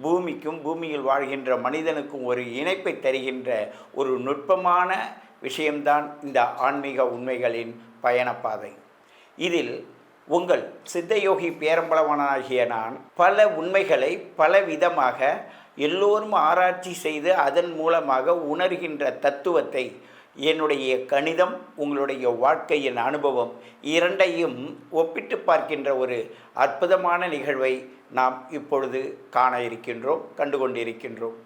பூமிக்கும் பூமியில் வாழ்கின்ற மனிதனுக்கும் ஒரு இணைப்பை தருகின்ற ஒரு நுட்பமான விஷயம்தான் இந்த ஆன்மீக உண்மைகளின் பயணப்பாதை. இதில் உங்கள் சித்தயோகி பேரம்பளவனாகிய நான் பல உண்மைகளை பல விதமாக எல்லோரும் ஆராய்ச்சி செய்து அதன் மூலமாக உணர்கின்ற தத்துவத்தை என்னுடைய கணிதம் உங்களுடைய வாழ்க்கையின் அனுபவம் இரண்டையும் ஒப்பிட்டு பார்க்கின்ற ஒரு அற்புதமான நிகழ்வை நாம் இப்பொழுது காண இருக்கின்றோம் கண்டு கொண்டிருக்கின்றோம்.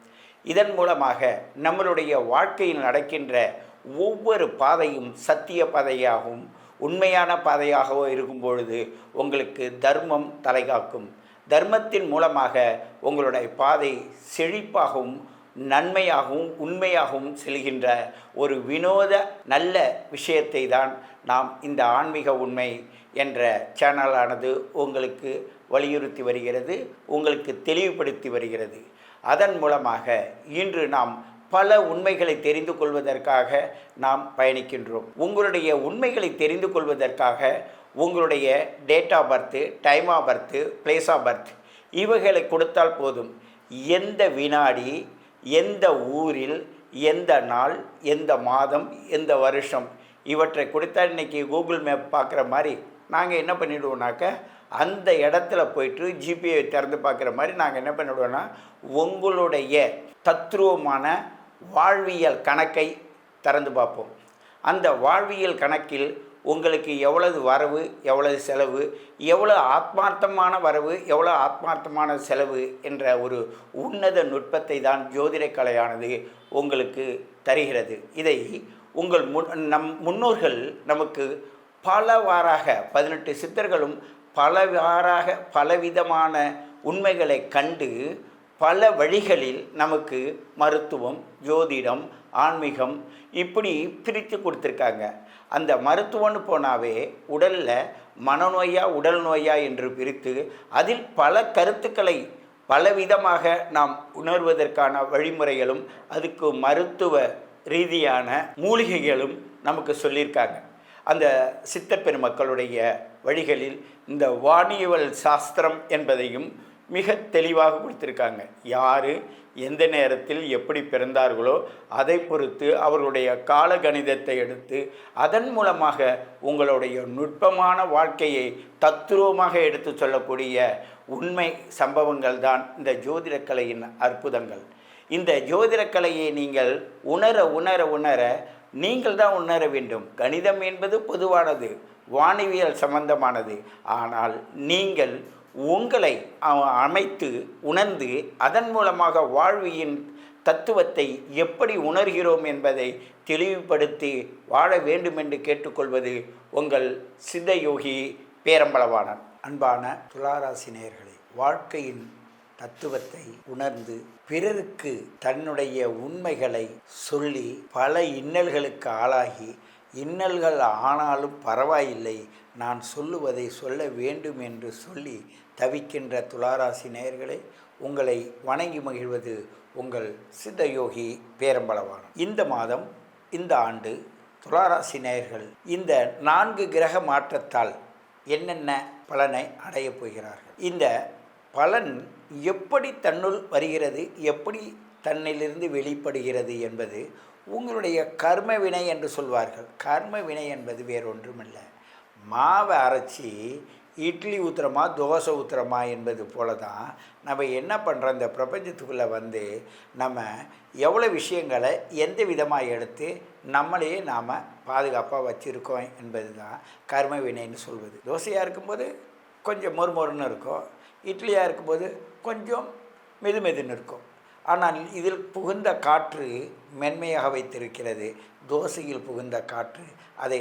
இதன் மூலமாக நம்மளுடைய வாழ்க்கையில் நடக்கின்ற ஒவ்வொரு பாதையும் சத்திய பாதையாகவும் உண்மையான பாதையாகவோ இருக்கும் பொழுது உங்களுக்கு தர்மம் தலைகாக்கும். தர்மத்தின் மூலமாக உங்களுடைய பாதை செழிப்பாகவும் நன்மையாகவும் உண்மையாகவும் செல்கின்ற ஒரு வினோத நல்ல விஷயத்தை தான் நாம் இந்த ஆன்மீக உண்மை என்ற சேனலானது உங்களுக்கு வலியுறுத்தி வருகிறது உங்களுக்கு தெளிவுபடுத்தி வருகிறது. அதன் மூலமாக இன்று நாம் பல உண்மைகளை தெரிந்து கொள்வதற்காக நாம் பயணிக்கின்றோம். உங்களுடைய உண்மைகளை தெரிந்து கொள்வதற்காக உங்களுடைய date of birth time of birth place of birth இவைகளை கொடுத்தால் போதும். எந்த வினாடி எந்த ஊரில் எந்த நாள் எந்த மாதம் எந்த வருஷம்? இவற்றை கொடுத்தா இன்றைக்கி கூகுள் மேப் பார்க்குற மாதிரி நாங்கள் என்ன பண்ணிவிடுவோம்னாக்க அந்த இடத்துல போயிட்டு ஜிபிஐ திறந்து பார்க்குற மாதிரி நாங்கள் என்ன பண்ணிவிடுவோன்னா உங்களுடைய தத்ரூபமான வாழ்வியல் கணக்கை திறந்து பார்ப்போம். அந்த வாழ்வியல் கணக்கில் உங்களுக்கு எவ்வளவு வரவு எவ்வளவு செலவு எவ்வளோ ஆத்மார்த்தமான வரவு எவ்வளோ ஆத்மார்த்தமான செலவு என்ற ஒரு உன்னத நுட்பத்தை தான் ஜோதிட கலையானது உங்களுக்கு தருகிறது. இதை உங்கள் முன் நம் முன்னோர்கள் நமக்கு பலவாறாக பதினெட்டு சித்தர்களும் பலவாறாக பலவிதமான உண்மைகளை கண்டு பல வழிகளில் நமக்கு மருத்துவம் ஜோதிடம் ஆன்மீகம் இப்படி பிரித்து கொடுத்துருக்காங்க. அந்த மருத்துவம்னு போனாவே உடலில் மனநோயா உடல் நோயா என்று பிரித்து அதில் பல கருத்துக்களை பலவிதமாக நாம் உணர்வதற்கான வழிமுறைகளும் அதுக்கு மருத்துவ ரீதியான மூலிகைகளும் நமக்கு சொல்லியிருக்காங்க. அந்த சித்த பெருமக்களுடைய வழிகளில் இந்த வானியவல் சாஸ்திரம் என்பதையும் மிக தெளிவாக கொடுத்துருக்காங்க. யார் எந்த நேரத்தில் எப்படி பிறந்தார்களோ அதை பொறுத்து அவர்களுடைய கால கணிதத்தை எடுத்து அதன் மூலமாக உங்களுடைய நுட்பமான வாழ்க்கையை தத்துருவமாக எடுத்து சொல்லக்கூடிய உண்மை சம்பவங்கள் தான் இந்த ஜோதிடக்கலையின் அற்புதங்கள். இந்த ஜோதிடக்கலையை நீங்கள் உணர உணர உணர நீங்கள் தான் உணர வேண்டும். கணிதம் என்பது பொதுவானது வானவியல் சம்பந்தமானது. ஆனால் நீங்கள் உங்களை அமைத்து உணர்ந்து அதன் மூலமாக வாழ்வியின் தத்துவத்தை எப்படி உணர்கிறோம் என்பதை தெளிவுபடுத்தி வாழ வேண்டும் என்று கேட்டுக்கொள்வது உங்கள் சித்தயோகி பேரம்பளவானன் அன்பான துளாராசி நேயர்களே வாழ்க்கையின் தத்துவத்தை உணர்ந்து பிறருக்கு தன்னுடைய உண்மைகளை சொல்லி பல இன்னல்களுக்கு ஆளாகி இன்னல்கள் ஆனாலும் பரவாயில்லை. நான் சொல்லுவதை சொல்ல வேண்டும் என்று சொல்லி தவிக்கின்ற துளாராசி நேயர்களே உங்களை வணங்கி மகிழ்வது உங்கள் சித்தயோகி பேரம்பளவான இந்த மாதம் இந்த ஆண்டு துளாராசி நேயர்கள் இந்த நான்கு கிரக மாற்றத்தால் என்னென்ன பலனை அடையப் போகிறார்கள்? இந்த பலன் எப்படி தன்னுள் வருகிறது எப்படி தன்னிலிருந்து வெளிப்படுகிறது என்பது உங்களுடைய கர்ம வினை என்று சொல்வார்கள். கர்ம வினை என்பது வேறொன்றுமில்லை. மாவை அரைச்சி இட்லி ஊற்றுறோமா தோசை ஊற்றுறோமா என்பது போல தான் நம்ம என்ன பண்ணுறோம் இந்த பிரபஞ்சத்துக்குள்ளே வந்து நம்ம எவ்வளோ விஷயங்களை எந்த விதமாக எடுத்து நம்மளையே நாம் பாதுகாப்பாக வச்சுருக்கோம் என்பது தான் கர்ம வினைன்னு சொல்வது. தோசையாக இருக்கும்போது கொஞ்சம் மொறுமொறுன்னு இருக்கும். இட்லியாக இருக்கும்போது கொஞ்சம் மெது மெதுன்னு இருக்கும். ஆனால் இதில் புகுந்த காற்று மென்மையாக வைத்திருக்கிறது. தோசையில் புகுந்த காற்று அதை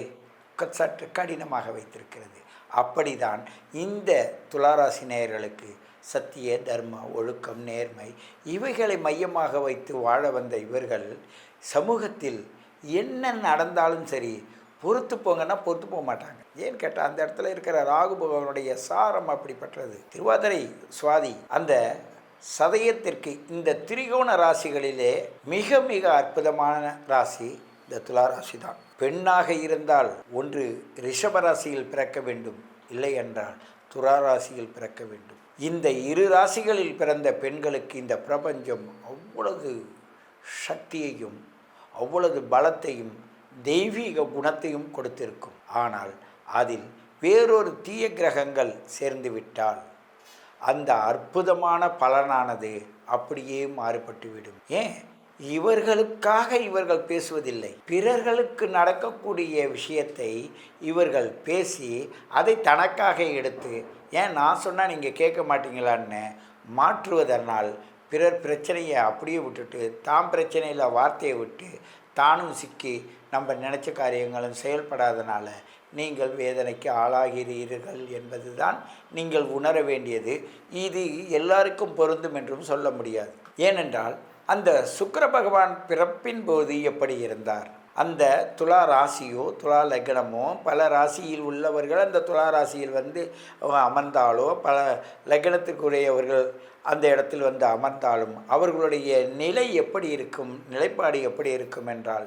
சற்று கடினமாக வைத்திருக்கிறது. அப்படிதான் இந்த துளாராசி நேயர்களுக்கு சத்திய தர்ம ஒழுக்கம் நேர்மை இவைகளை மையமாக வைத்து வாழ வந்த இவர்கள் சமூகத்தில் என்ன நடந்தாலும் சரி பொறுத்து போங்கன்னா பொறுத்து போக மாட்டாங்க. ஏன்னு கேட்டால் அந்த இடத்துல இருக்கிற ராகு பகவானுடைய சாரம் அப்படிப்பட்டது. திருவாதிரை சுவாதி அந்த சதயத்திற்கு இந்த திரிகோண ராசிகளிலே மிக மிக அற்புதமான ராசி இந்த துலா ராசி தான் பெண்ணாக இருந்தால் ஒன்று ரிஷபராசியில் பிறக்க வேண்டும் இல்லை என்றால் துலா ராசியில் பிறக்க வேண்டும். இந்த இரு ராசிகளில் பிறந்த பெண்களுக்கு இந்த பிரபஞ்சம் அவ்வளவு சக்தியையும் அவ்வளவு பலத்தையும் தெய்வீக குணத்தையும் கொடுத்திருக்கும். ஆனால் அதில் வேறொரு தீய கிரகங்கள் சேர்ந்துவிட்டால் அந்த அற்புதமான பலனானது அப்படியே மாறுபட்டுவிடும் ஏன்? இவர்களுக்காக இவர்கள் பேசுவதில்லை. பிறர்களுக்கு நடக்கக்கூடிய விஷயத்தை இவர்கள் பேசி அதை தனக்காக எடுத்து ஏன் நான் சொன்னால் நீங்கள் கேட்க மாட்டீங்களான்னு மாற்றுவதனால் பிறர் பிரச்சனையை அப்படியே விட்டுட்டு தாம் பிரச்சனையில் வார்த்தையை விட்டு தானும் சிக்கி நம்ம நினச்ச காரியங்களும் செயல்படாதனால நீங்கள் வேதனைக்கு ஆளாகிறீர்கள் என்பது தான் நீங்கள் உணர வேண்டியது. இது எல்லாருக்கும் பொருந்தும் என்றும் சொல்ல முடியாது. ஏனென்றால் அந்த சுக்கர பகவான் பிறப்பின் போது எப்படி இருந்தார்? அந்த துலா ராசியோ துலா லக்னமோ பல ராசியில் உள்ளவர்கள் அந்த துலா ராசியில் வந்து அமர்ந்தாலோ பல லக்னத்துக்குரியவர்கள் அந்த இடத்தில் வந்து அமர்ந்தாலும் அவர்களுடைய நிலை எப்படி இருக்கும் நிலைப்பாடு எப்படி இருக்கும் என்றால்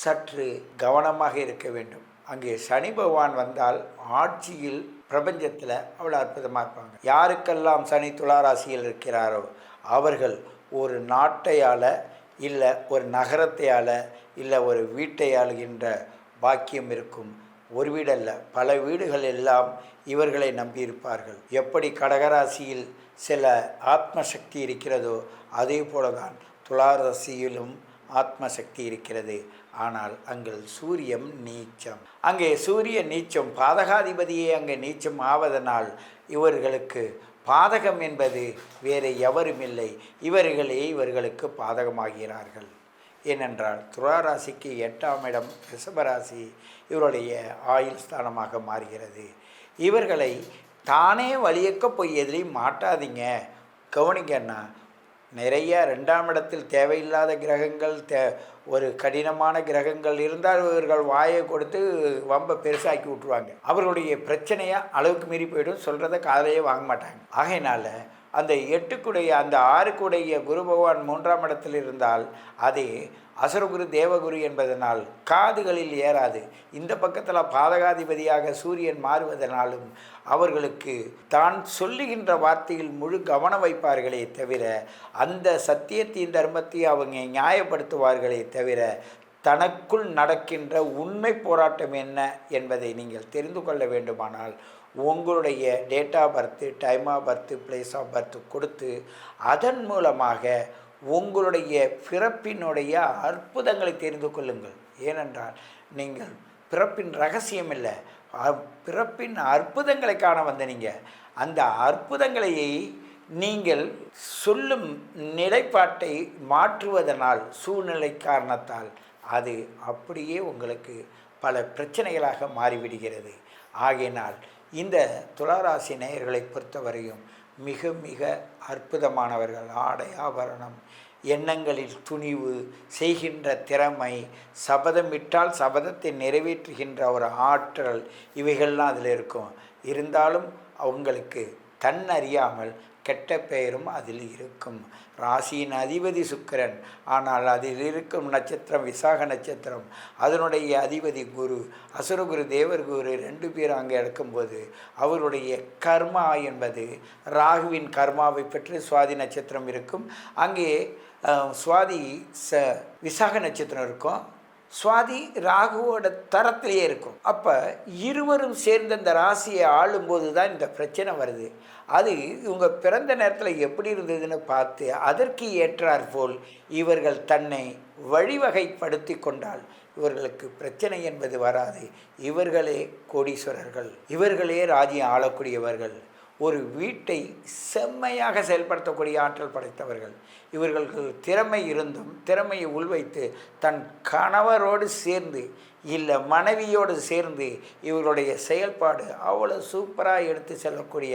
சற்று கவனமாக இருக்க வேண்டும். அங்கே சனி பகவான் வந்தால் ஆட்சியில் பிரபஞ்சத்தில் அவ்வளோ அற்புதமாக இருப்பாங்க. யாருக்கெல்லாம் சனி துளாராசியில் இருக்கிறாரோ அவர்கள் ஒரு நாட்டையால் இல்லை ஒரு நகரத்தையால் இல்லை ஒரு வீட்டை ஆளுகின்ற பாக்கியம் இருக்கும். ஒரு வீடல்ல பல வீடுகள் எல்லாம் இவர்களை நம்பியிருப்பார்கள். எப்படி கடகராசியில் சில ஆத்ம சக்தி இருக்கிறதோ அதே போல தான் துளாராசியிலும் ஆத்ம சக்தி இருக்கிறது. ஆனால் அங்கே சூரியன் நீச்சம். அங்கே சூரிய நீச்சம் பாதகாதிபதியே அங்கே நீச்சம் ஆவதனால் இவர்களுக்கு பாதகம் என்பது வேறு எவரும் இல்லை. இவர்களே இவர்களுக்கு பாதகமாகிறார்கள். ஏனென்றால் துளாராசிக்கு எட்டாம் இடம் ரிஷபராசி இவருடைய ஆயுள் ஸ்தானமாக மாறுகிறது. இவர்களை தானே வழியக்க போய் எதிலையும் மாட்டாதீங்க. கவனிங்கன்னா நிறைய ரெண்டாம் இடத்தில் தேவையில்லாத கிரகங்கள் தே ஒரு கடினமான கிரகங்கள் இருந்தால் இவர்கள் வாயை கொடுத்து வம்பை பெருசாக்கி விட்ருவாங்க அவர்களுடைய பிரச்சனையாக அளவுக்கு மீறி போயிடும். சொல்கிறத காதலையே வாங்க மாட்டாங்க. ஆகையினால அந்த எட்டுக்குடைய அந்த ஆறுக்குடைய குரு பகவான் மூன்றாம் இடத்தில் இருந்தால் அது அசுரகுரு தேவகுரு என்பதனால் காதுகளில் ஏறாது. இந்த பக்கத்தில் பாதகாதிபதியாக சூரியன் மாறுவதனாலும் அவர்களுக்கு தான் சொல்லுகின்ற வார்த்தையில் முழு கவனம் வைப்பார்களே தவிர அந்த சத்தியத்தையும் தர்மத்தையும் அவங்க நியாயப்படுத்துவார்களே தவிர தனக்குள் நடக்கின்ற உண்மை போராட்டம் என்ன என்பதை நீங்கள் தெரிந்து கொள்ள வேண்டுமானால் உங்களுடைய date of birth time of birth place of birth கொடுத்து அதன் மூலமாக உங்களுடைய பிறப்பினுடைய அற்புதங்களை தெரிந்து கொள்ளுங்கள். ஏனென்றால் நீங்கள் பிறப்பின் ரகசியம் இல்லை. பிறப்பின் அற்புதங்களை காண வந்த நீங்கள் அந்த அற்புதங்களையை நீங்கள் சொல்லும் நிலைப்பாட்டை மாற்றுவதனால் சூழ்நிலை காரணத்தால் அது அப்படியே உங்களுக்கு பல பிரச்சனைகளாக மாறிவிடுகிறது. ஆகையினால் இந்த துளாராசி நேயர்களை பொறுத்தவரையும் மிக மிக அற்புதமானவர்கள். ஆடை ஆபரணம் எண்ணங்களில் துணிவு செய்கின்ற திறமை சபதமிட்டால் சபதத்தை நிறைவேற்றுகின்ற ஒரு ஆற்றல் இவைகள்லாம் அதில் இருக்கும். இருந்தாலும் அவங்களுக்கு தன்னறியாமல் கெட்ட பெயரும் அதில் இருக்கும். ராசியின் அதிபதி சுக்கிரன். ஆனால் அதில் இருக்கும் நட்சத்திரம் விசாக நட்சத்திரம். அதனுடைய அதிபதி குரு. அசுரகுரு தேவர் குரு ரெண்டு பேர் அங்கே இருக்கும்போது அவருடைய கர்மா என்பது ராகுவின் கர்மாவை பெற்று சுவாதி நட்சத்திரம் இருக்கும். அங்கே சுவாதி ச விசாக நட்சத்திரம் இருக்கும். சுவாதி ராகுவோட தரத்திலேயே இருக்கும். அப்போ இருவரும் சேர்ந்து அந்த ராசியை ஆளும்போது தான் இந்த பிரச்சனை வருது. அது இவங்க பிறந்த நேரத்தில் எப்படி இருந்ததுன்னு பார்த்து அதற்கு ஏற்றாற்போல் இவர்கள் தன்னை வழிவகைப்படுத்தி கொண்டால் இவர்களுக்கு பிரச்சனை என்பது வராது. இவர்களே கோடீஸ்வரர்கள். இவர்களே ராஜ்யம் ஆளக்கூடியவர்கள். ஒரு வீட்டை செம்மையாக செயல்படுத்தக்கூடிய ஆற்றல் படைத்தவர்கள். இவர்களுக்கு திறமை இருந்தும் திறமையை உள்வைத்து தன் கணவரோடு சேர்ந்து இல்லை மனைவியோடு சேர்ந்து இவர்களுடைய செயல்பாடு அவ்வளோ சூப்பராக எடுத்து செல்லக்கூடிய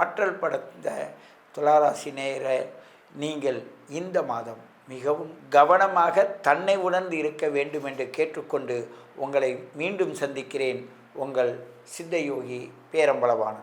ஆற்றல் படைத்த துளாராசி நேர நீங்கள் இந்த மாதம் மிகவும் கவனமாக தன்னை உணர்ந்து இருக்க வேண்டும் என்று கேட்டுக்கொண்டு உங்களை மீண்டும் சந்திக்கிறேன். உங்கள் சித்தயோகி பேரம்பளவான